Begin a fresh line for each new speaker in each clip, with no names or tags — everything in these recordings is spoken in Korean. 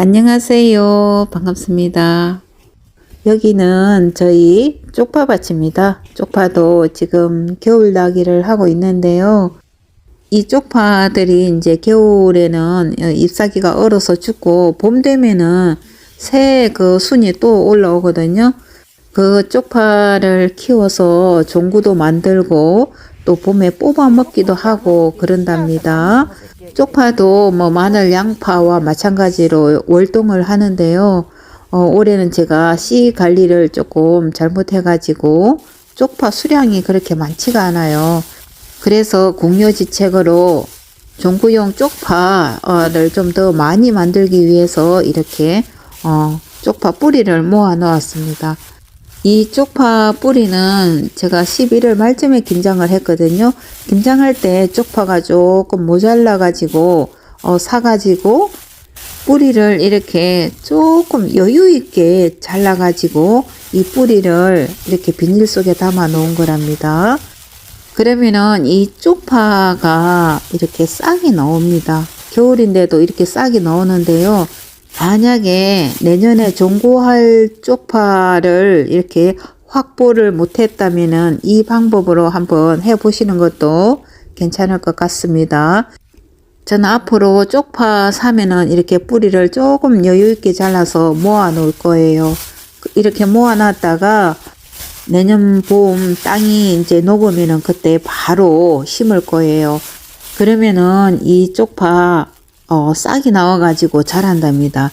안녕하세요. 반갑습니다. 여기는 저희 쪽파밭입니다. 쪽파도 지금 겨울 나기를 하고 있는데요. 이 쪽파들이 이제 겨울에는 어, 잎사귀가 얼어서 죽고 봄 되면은 새 그 순이 또 올라오거든요. 그 쪽파를 키워서 종구도 만들고 또 봄에 뽑아 먹기도 하고 그런답니다. 쪽파도 뭐 마늘, 양파와 마찬가지로 월동을 하는데요. 어, 올해는 제가 씨 관리를 조금 잘못해가지고 쪽파 수량이 그렇게 많지가 않아요. 그래서 궁여지책으로 종구용 쪽파를 좀 더 많이 만들기 위해서 이렇게 어, 쪽파 뿌리를 모아 놓았습니다. 이 쪽파 뿌리는 제가 11월 말쯤에 김장을 했거든요. 김장할 때 쪽파가 조금 모자라 가지고 어, 사 가지고 뿌리를 이렇게 조금 여유 있게 잘라 가지고 이 뿌리를 이렇게 비닐 속에 담아 놓은 거랍니다. 그러면은 이 쪽파가 이렇게 싹이 나옵니다. 겨울인데도 이렇게 싹이 나오는데요. 만약에 내년에 종고할 쪽파를 이렇게 확보를 못했다면은 이 방법으로 한번 해보시는 것도 괜찮을 것 같습니다. 저는 앞으로 쪽파 사면은 이렇게 뿌리를 조금 여유 있게 잘라서 모아 놓을 거예요. 이렇게 모아 놨다가 내년 봄 땅이 이제 녹으면은 그때 바로 심을 거예요. 그러면은 이 쪽파 어, 싹이 나와가지고 자란답니다.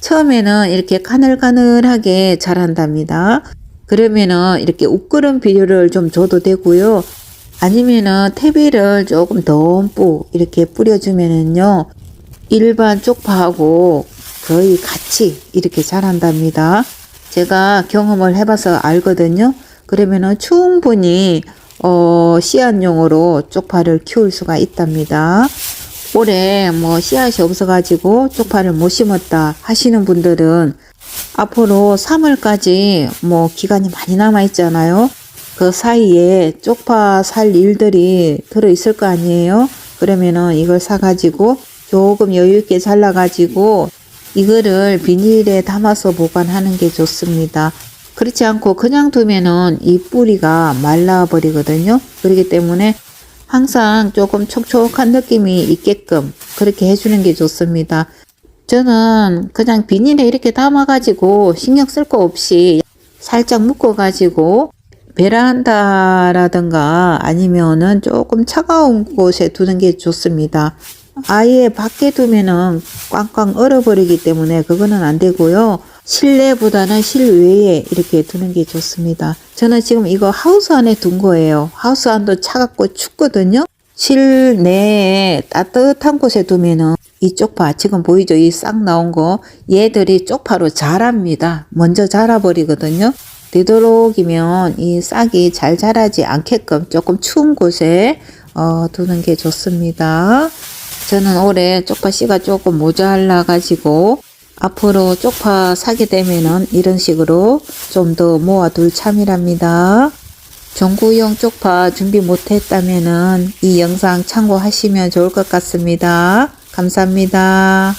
처음에는 이렇게 가늘가늘하게 자란답니다. 그러면은 이렇게 우끄른 비료를 좀 줘도 되고요. 아니면은 퇴비를 조금 듬뿍 이렇게 뿌려주면은요. 일반 쪽파하고 거의 같이 이렇게 자란답니다. 제가 경험을 해봐서 알거든요. 그러면은 충분히 어, 씨앗용으로 쪽파를 키울 수가 있답니다. 올해 뭐 씨앗이 없어가지고 쪽파를 못 심었다 하시는 분들은 앞으로 3월까지 뭐 기간이 많이 남아 있잖아요. 그 사이에 쪽파 살 일들이 들어 있을 거 아니에요. 그러면은 이걸 사가지고 조금 여유 있게 잘라가지고 이거를 비닐에 담아서 보관하는 게 좋습니다. 그렇지 않고 그냥 두면은 이 뿌리가 말라버리거든요. 그렇기 때문에 항상 조금 촉촉한 느낌이 있게끔 그렇게 해주는 게 좋습니다. 저는 그냥 비닐에 이렇게 담아가지고 신경 쓸 거 없이 살짝 묶어가지고 베란다라든가 아니면은 조금 차가운 곳에 두는 게 좋습니다. 아예 밖에 두면은 꽝꽝 얼어버리기 때문에 그거는 안 되고요. 실내보다는 실외에 이렇게 두는 게 좋습니다. 저는 지금 이거 하우스 안에 둔 거예요. 하우스 안도 차갑고 춥거든요. 실내에 따뜻한 곳에 두면은 이 쪽파 지금 보이죠? 이 싹 나온 거 얘들이 쪽파로 자랍니다. 먼저 자라버리거든요. 되도록이면 이 싹이 잘 자라지 않게끔 조금 추운 곳에 어, 두는 게 좋습니다. 저는 올해 쪽파 씨가 조금 모자라 가지고 앞으로 쪽파 사게 되면은 이런 식으로 좀 더 모아둘 참이랍니다. 전구용 쪽파 준비 못했다면은 이 영상 참고하시면 좋을 것 같습니다. 감사합니다.